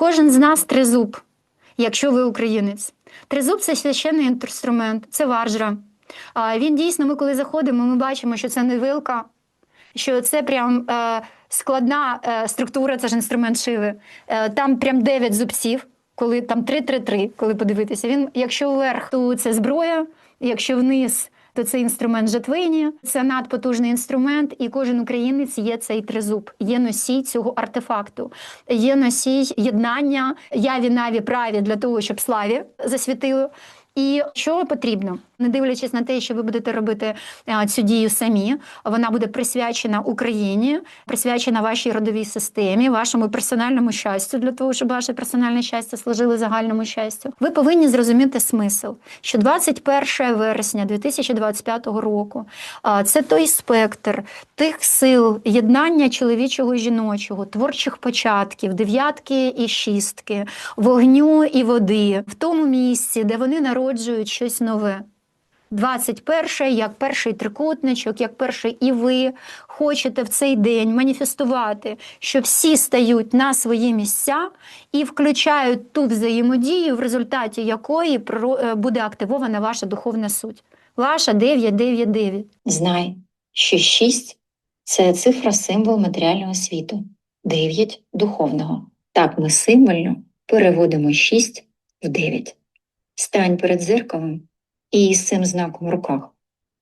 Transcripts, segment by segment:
Кожен з нас тризуб, якщо ви українець. Тризуб це священний інструмент, це варжра. Він дійсно, ми коли заходимо, ми бачимо, що це не вилка, що це прям е, складна е, структура, це ж інструмент шиви. Е, там прям 9 зубців, коли там 3-3-3, коли подивитися. Він, якщо вверх, то це зброя, якщо вниз, то це інструмент жатвині. Це надпотужний інструмент, і кожен українець є цей тризуб, є носій цього артефакту, є носій єднання, яві наві праві для того, щоб славі засвітило. І що потрібно, не дивлячись на те, що ви будете робити е, цю дію самі, вона буде присвячена Україні, присвячена вашій родовій системі, вашому персональному щастю, для того, щоб ваше персональне щастя служило загальному щастю. Ви повинні зрозуміти смисл, що 21 вересня 2025 року це той спектр тих сил єднання чоловічого і жіночого, творчих початків, дев'ятки і шістки, вогню і води в тому місці, де вони народжують щось нове. 21 як перший трикутничок, як перший, і ви хочете в цей день маніфестувати, що всі стають на свої місця і включають ту взаємодію, в результаті якої е, буде активована ваша духовна суть. Ваша 999. Знай, що 6 – це цифра символ матеріального світу, 9 – духовного. Так ми символьно переводимо 6 в 9. Стань перед дзеркалом і з цим знаком в руках.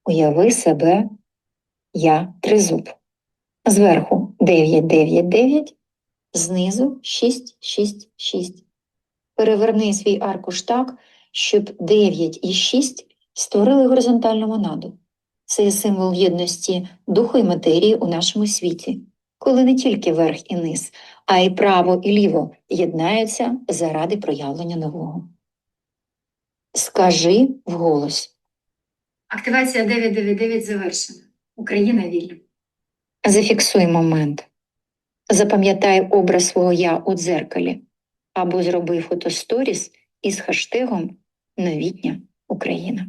Уяви себе, я тризуб. Зверху 9, 9, 9, знизу 6, 6, 6. Переверни свій аркуш так, щоб 9 і 6 створили горизонтальну монаду. Це є символ єдності духу і матерії у нашому світі, коли не тільки верх і низ, а й право і ліво єднаються заради проявлення нового. Скажи вголос. Активація 999 завершена. Україна вільна. Зафіксуй момент. Запам'ятай образ свого я у дзеркалі або зроби фотосторіс із хештегом Новітня Україна.